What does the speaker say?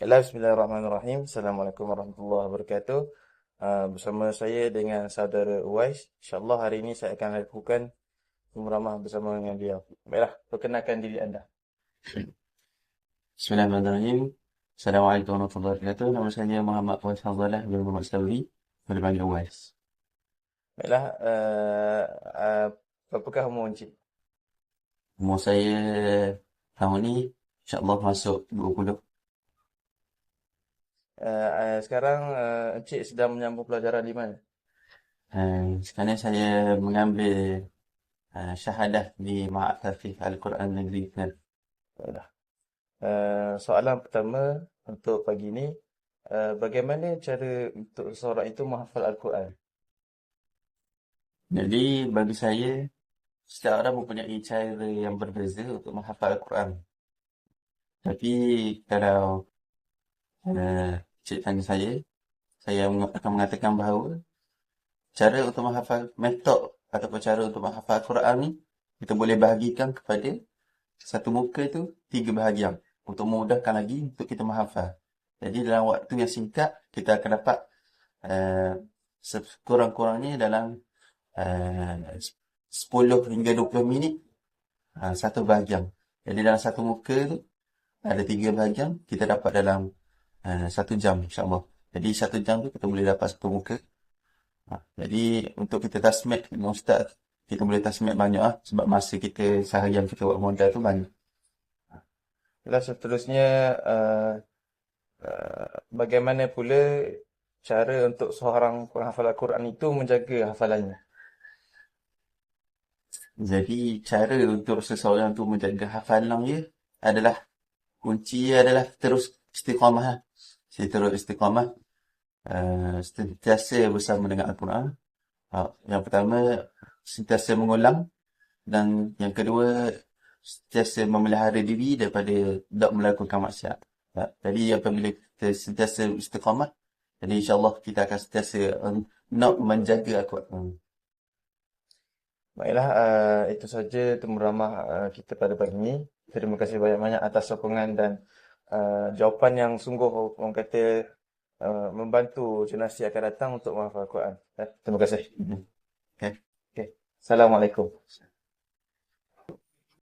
Baiklah, Bismillahirrahmanirrahim. Assalamualaikum warahmatullahi wabarakatuh. Uh, bersama saya dengan saudara Uwais. InsyaAllah hari ini saya akan lakukan umramah bersama dengan dia. Baiklah, perkenalkan diri anda. Bismillahirrahmanirrahim. Assalamualaikum warahmatullahi wabarakatuh. Nama saya Muhammad Fawaz Fadzalah bin Muhammad Sawi. Boleh panggil Uwais. Baiklah, uh, uh, berapakah umur encik? Umur saya tahun ni insyaAllah masuk 20. Uh, uh, sekarang uh, encik sedang menyambung pelajaran di mana? Uh, sekarang saya mengambil uh, syahadah di Ma'at Hafiz Al-Quran Negeri. Baiklah. Uh, soalan pertama untuk pagi ini, uh, bagaimana cara untuk seorang itu menghafal Al-Quran? Jadi bagi saya, setiap orang mempunyai cara yang berbeza untuk menghafal Al-Quran. Tapi kalau uh, cik tanya saya, saya akan mengatakan bahawa cara untuk menghafal metod ataupun cara untuk menghafal Al-Quran ni kita boleh bahagikan kepada satu muka tu tiga bahagian untuk memudahkan lagi untuk kita menghafal. Jadi dalam waktu yang singkat kita akan dapat uh, sekurang-kurangnya dalam uh, 10 hingga 20 minit uh, satu bahagian. Jadi dalam satu muka tu ada tiga bahagian kita dapat dalam uh, satu jam insyaAllah. Jadi satu jam tu kita boleh dapat satu muka. Uh, jadi untuk kita tasmit dengan ustaz kita boleh tasmit banyak lah sebab masa kita seharian kita buat modal tu banyak. Kelas seterusnya, uh, uh, bagaimana pula cara untuk seorang penghafal Al-Quran itu menjaga hafalannya? Jadi cara untuk seseorang tu menjaga hafalan dia adalah kunci adalah terus istiqamah. Terus istiqamah. Uh, sentiasa bersama dengan Al-Quran. Uh, yang pertama, sentiasa mengulang. Dan yang kedua, sentiasa memelihara diri daripada tak melakukan maksiat. Uh, jadi apabila kita sentiasa istiqamah, jadi insyaAllah kita akan sentiasa um, nak menjaga Al-Quran. Baiklah, uh, itu saja temu ramah uh, kita pada pagi ini. Terima kasih banyak-banyak atas sokongan dan uh, jawapan yang sungguh orang kata uh, membantu generasi akan datang untuk menghafal Al-Quran. Eh, terima kasih. Okay. Okay. Assalamualaikum.